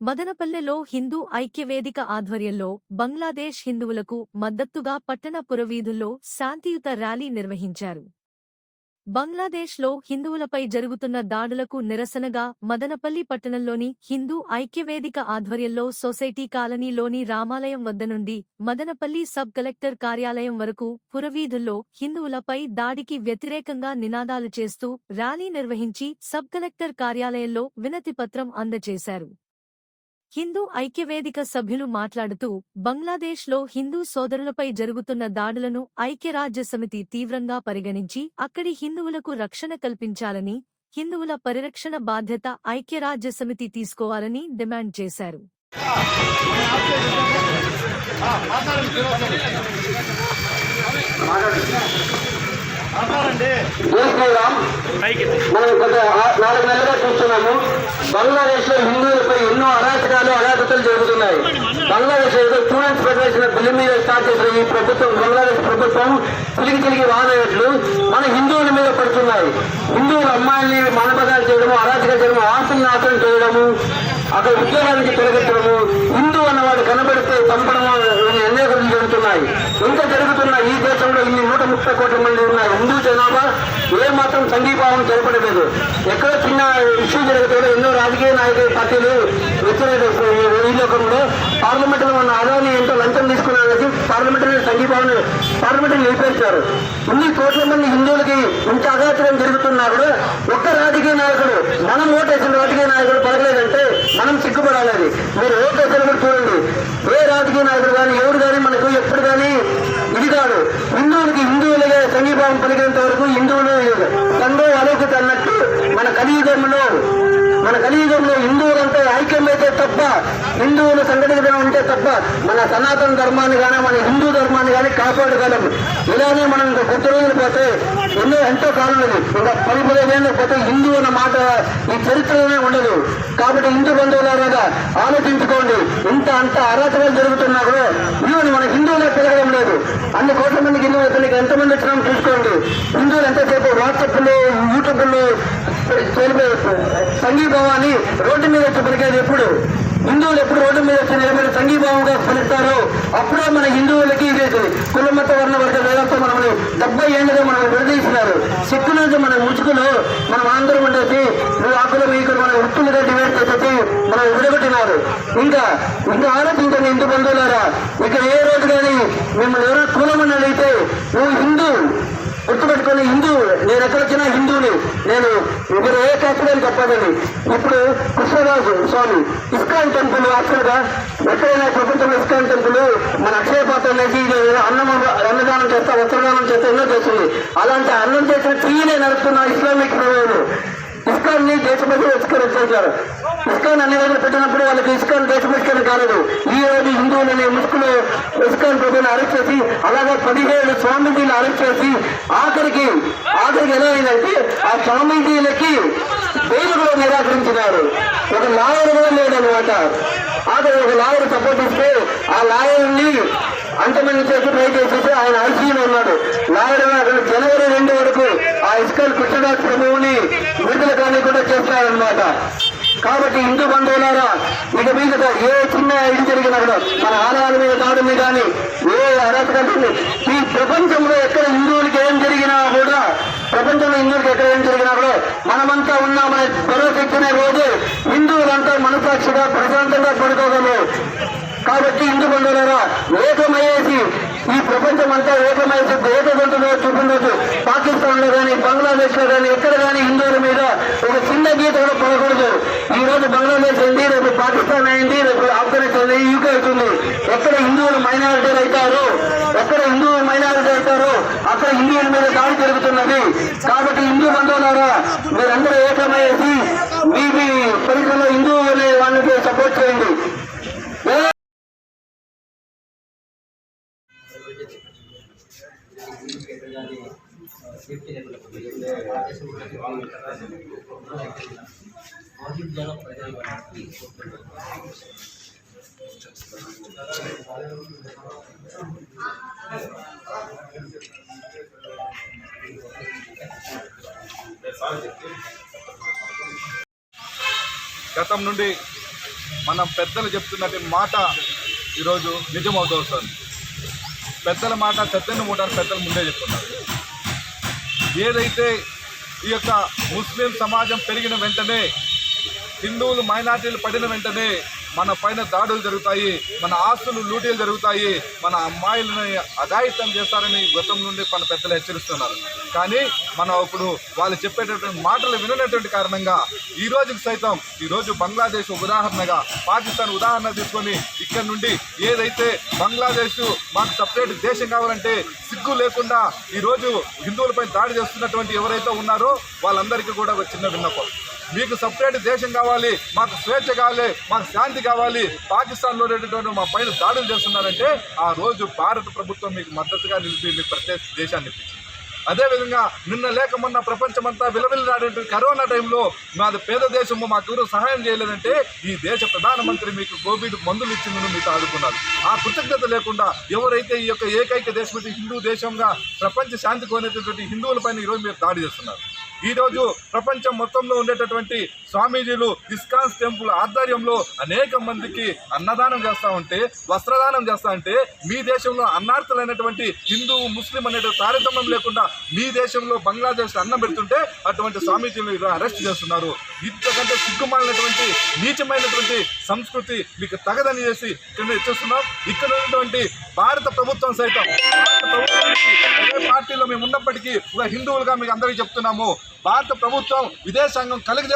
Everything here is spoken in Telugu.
మదనపల్లెలో హిందూ ఐక్యవేదిక ఆధ్వర్యంలో బంగ్లాదేశ్ హిందువులకు మద్దతుగా పట్టణ పురవీధుల్లో శాంతియుత ర్యాలీ నిర్వహించారు. బంగ్లాదేశ్లో హిందువులపై జరుగుతున్న దాడులకు నిరసనగా మదనపల్లి పట్టణంలోని హిందూ ఐక్యవేదిక ఆధ్వర్యంలో సొసైటీ కాలనీలోని రామాలయం వద్ద నుండి మదనపల్లి సబ్ కలెక్టర్ కార్యాలయం వరకు పురవీధుల్లో హిందువులపై దాడికి వ్యతిరేకంగా నినాదాలు చేస్తూ ర్యాలీ నిర్వహించి సబ్ కలెక్టర్ కార్యాలయంలో వినతిపత్రం అందజేశారు. హిందూ ఐక్యవేదిక సభ్యులు మాట్లాడుతూ బంగ్లాదేశ్లో హిందూ సోదరులపై జరుగుతున్న దాడులను ఐక్యరాజ్యసమితి తీవ్రంగా పరిగణించి అక్కడి హిందువులకు రక్షణ కల్పించాలని హిందువుల పరిరక్షణ బాధ్యత ఐక్యరాజ్యసమితి తీసుకోవాలని డిమాండ్ చేశారు. మనం గత చూస్తున్నాము బంగ్లాదేశ్లో హిందువులపై ఎన్నో అరాచకాలు అరాచకలు జరుగుతున్నాయి. బంగ్లాదేశ్ ఏదో స్టూడెంట్స్ ఫెడరేషన్ బిల్లు మీద స్టార్ట్ చేసిన ఈ ప్రభుత్వం బంగ్లాదేశ్ ప్రభుత్వం తిరిగి తిరిగి వానేట్లు మన హిందువుల మీద పడుతున్నాయి. హిందువుల అమ్మాయిల్ని మానపదాలు చేయడము అరాచకాలు చేయడము ఆస్తులు నాశనం చేయడము అక్కడ ఉద్యోగానికి తొలగించడము హిందూ అన్నవాడు కనబడితే చంపడము ఇవి జరుగుతున్నాయి. ఇంకా జరుగుతున్న ఈ దేశంలో ఇన్ని నూట ముప్పై కోట్ల మంది ఉన్న హిందూ జనాభా ఏ మాత్రం సంఘీభావం జరపడలేదు ఎక్కడో చిన్న ఇష్యూ జరిగితే ఎన్నో రాజకీయ నాయకుల పార్టీలు వ్యతిరేక ఈ లోకంలో పార్లమెంట్లో ఉన్న అదాని ఎంతో లంచం తీసుకున్నారని పార్లమెంట్ సంఘీభావం పార్లమెంట్ నిలిపేస్తారు ఇన్ని కోట్ల మంది హిందువులకి ఇంత అగాచరం జరుగుతున్నా కూడా ఒక్క రాజకీయ నాయకుడు మనం ఓటేసిన రాజకీయ నాయకుడు పడలేదంటే మనం సిగ్గుపడాలి అది. మీరు ఓటేసిన కూడా చూడండి. ఏ రాజకీయ నాయకుడు కానీ ఎవరు కానీ మనకు ఎప్పుడు కానీ ఇది కాదు. హిందువులకి హిందువులుగా సంఘీభావం పలికినంత వరకు హిందువులు సంఘం అలోకిత అన్నట్టు మన కలియుగంలో మన కలియుగంలో హిందువులంతా ఐక్యమైతే తప్ప హిందువులు సంఘటితం ఉంటే తప్ప మన సనాతన ధర్మాన్ని కానీ మన హిందూ ధర్మాన్ని కానీ కాపాడగలం ఇలానే మనం ఇంకా కొత్త రోజులు పోతే ఎన్నో ఎంతో కాలం లేదు ఇంకా పది పదిహేను పోతే హిందూ అన్న మాట ఈ చరిత్రలోనే ఉండదు. కాబట్టి హిందూ బంధువులారా ఆలోచించుకోండి. ఇంత అంత అరాచకాలు జరుగుతున్నా కూడా ఇవన్నీ మన హిందువులే పెరగడం లేదు. అన్ని కోట్ల మందికి హిందువులు ఎంతమంది వచ్చినా చూసుకోండి. హిందువులు ఎంతసేపు వాట్సాప్లు యూట్యూబ్లు సంఘీభావాన్ని రోడ్డు మీద వచ్చి ఎప్పుడు? హిందువులు ఎప్పుడు రోడ్డు మీద వచ్చి నిలబడి సంఘీభావంగా స్మరిస్తారో అప్పుడే మన హిందువులకి ఇది కులమత వర్ణ వర్గ వేదంతో మనల్ని డెబ్బై ఏళ్ళుగా మనం విడదీసినారు. సిక్కు నుంచి మన ముసుగులు మనం ఆంధ్రం ఉండేసి ఆకుల ఆకులు మీకు మన వృత్తులుగా డివైడ్ చేసేసి మనం విడగొట్టినారు. ఇంకా ఇంకా ఆలోచించండి హిందూ బంధువులారా ఇక ఏ రోజు కానీ మిమ్మల్ని ఎవరో కులమని అడిగితే నువ్వు హిందూ. గుర్తుపెట్టుకుని హిందూ నేను ఎక్కడికినా హిందువుని నేను మీరు ఏ కాస్టులని చెప్పాలని ఇప్పుడు కృష్ణరాజు స్వామి ఇస్కాన్ టెంపుల్ యాక్చువల్గా ఎక్కడైనా ప్రపంచంలో ఇస్కాన్ టెంపుల్ మన అక్షయ పాత్ర అనేది అన్నం అన్నదానం చేస్తా వస్త్రదానం చేస్తా ఎన్నో చేస్తుంది. అలాంటి అన్నం చేసిన టీనే నడుపుతున్న ఇస్లామిక్ ప్రభువులు ఇస్కాన్ని ని దేశపతి విస్కరించారు ఇస్కాన్ అన్ని దగ్గర పెట్టినప్పుడు వాళ్ళకి ఇస్కాన్ దేశపతికరణ కాలేదు. ఈ రోజు హిందువులు అనే ముసుకులు ఇస్కాన్ ప్రభుని అరెస్ట్ చేసి అలాగే పదిహేడు స్వామీజీలు అరెస్ట్ చేసి ఆఖరికి ఆఖరికి ఎలా అయిందంటే ఆ స్వామీజీలకి పేరు కూడా నిరాకరించినారు. ఒక లాయర్ కూడా లేదనమాట అతను ఒక లాయర్ సపోర్ట్ ఇస్తే ఆ లాయర్ని అంతమంది చేసి ట్రై చేసేసి ఆయన ఐసీయూలో ఉన్నాడు. లాయర్ అక్కడ జనవరి రెండు వరకు ఆ ఇస్కల్ కృష్ణదాస్ ప్రభువుని విడుదల కానీ కూడా చేస్తారనమాట కాబట్టి హిందూ బంధువులారా ఇక మీద ఏ చిన్న ఇది జరిగినా కూడా మన ఆలయాల మీద దాడులు కానీ ఏ అరాచకాలు ఈ ప్రపంచంలో ఎక్కడ హిందువులకి ఏం జరిగినా కూడా ప్రపంచంలో హిందువులకి ఎక్కడ ఏం జరిగినా కూడా మనమంతా ఉన్నామనే భరోసా రోజు హిందువులంతా మనసాక్షిగా ప్రశాంతంగా పడుకోగలరు. కాబట్టి హిందూ బంధువులరా ఏకమయ్యేసి ఈ ప్రపంచం అంతా ఏకమయ్యేసి ఏకగొంతులో చూపించవచ్చు. పాకిస్తాన్లో కానీ బంగ్లాదేశ్లో కానీ ఎక్కడ కానీ హిందువుల మీద ఒక చిన్న గీత కూడా పడకూడదు. ఈ రోజు బంగ్లాదేశ్ అయింది రేపు పాకిస్తాన్ అయింది రేపు ఆఫ్ఘనిస్తాన్ అయింది యూకే అవుతుంది. ఎక్కడ హిందువులు మైనారిటీలు అవుతారు? ఎక్కడ హిందువులు మైనారిటీ అవుతారో? అక్కడ హిందువుల మీద దాడి జరుగుతున్నది. కాబట్టి హిందూ బంధువులారా మీరందరూ ఏకమయ్యేసి మీ మీ పరిసరంలో హిందూ అనే వాళ్ళకి సపోర్ట్ చేయండి. గతం నుండి మనం పెద్దలు చెప్తున్నటువంటి మాట ఈరోజు నిజమవుతూ వస్తుంది. పెద్దల మాట పెద్దను మూటారు పెద్దలు ముందే చెప్తున్నారు. ఏదైతే ఈ యొక్క ముస్లిం సమాజం పెరిగిన వెంటనే హిందువులు మైనార్టీలు పడిన వెంటనే మన పైన దాడులు జరుగుతాయి మన ఆస్తులు లూటీలు జరుగుతాయి మన అమ్మాయిలని అఘాయితం చేస్తారని గతం నుండి మన పెద్దలు హెచ్చరిస్తున్నారు. కానీ మనం ఇప్పుడు వాళ్ళు చెప్పేటటువంటి మాటలు విననటువంటి కారణంగా ఈ రోజుకి సైతం ఈరోజు బంగ్లాదేశ్ ఉదాహరణగా పాకిస్తాన్ ఉదాహరణ తీసుకొని ఇక్కడ నుండి ఏదైతే బంగ్లాదేశ్ మాకు సపరేట్ దేశం కావాలంటే సిగ్గు లేకుండా ఈరోజు హిందువులపై దాడి చేస్తున్నటువంటి ఎవరైతే ఉన్నారో వాళ్ళందరికీ కూడా ఒక చిన్న విన్నపం. మీకు సపరేట్ దేశం కావాలి మాకు స్వేచ్ఛ కావాలి మాకు శాంతి కావాలి. పాకిస్తాన్లో ఉండేటటువంటి మా పైన దాడులు చేస్తున్నారంటే ఆ రోజు భారత ప్రభుత్వం మీకు మద్దతుగా నిలిపి మీకు ప్రత్యేక దేశాన్ని ఇప్పించింది. అదేవిధంగా నిన్న లేక మొన్న ప్రపంచమంతా విలవిల్లాడేటువంటి కరోనా టైంలో మాది పేద దేశము మాకు సహాయం చేయలేదంటే ఈ దేశ ప్రధానమంత్రి మీకు కోవిడ్ మందులు ఇచ్చిందని మీకు ఆదుకున్నారు ఆ కృతజ్ఞత లేకుండా ఎవరైతే ఈ యొక్క ఏకైక దేశం హిందూ దేశంగా ప్రపంచ శాంతి కోనేటటువంటి హిందువులపైన ఈరోజు మీరు దాడి చేస్తున్నారు. ఈరోజు ప్రపంచం మొత్తంలో ఉండేటటువంటి స్వామీజీలు ఇస్కాన్స్ టెంపుల్ ఆధ్వర్యంలో అనేక మందికి అన్నదానం చేస్తా ఉంటే వస్త్రదానం చేస్తా ఉంటే మీ దేశంలో అన్నార్థులైనటువంటి హిందూ ముస్లిం అనే తారతమ్యం లేకుండా మీ దేశంలో బంగ్లాదేశ్ అన్నం పెడుతుంటే అటువంటి స్వామీజీలు ఇలా అరెస్ట్ చేస్తున్నారు. ఇంతకంటే సిగ్గుమాలినటువంటి నీచమైనటువంటి సంస్కృతి మీకు తగదని చేసి ఇక్కడ ఇచ్చేస్తున్నాం. ఇక్కడ ఉన్నటువంటి భారత ప్రభుత్వం సైతం భారత ప్రభుత్వానికి ఏ పార్టీలో మేము ఉన్నప్పటికీ ఒక హిందువులుగా మీకు అందరికీ చెప్తున్నాము. భారత ప్రభుత్వం విదేశాంగం కలిగి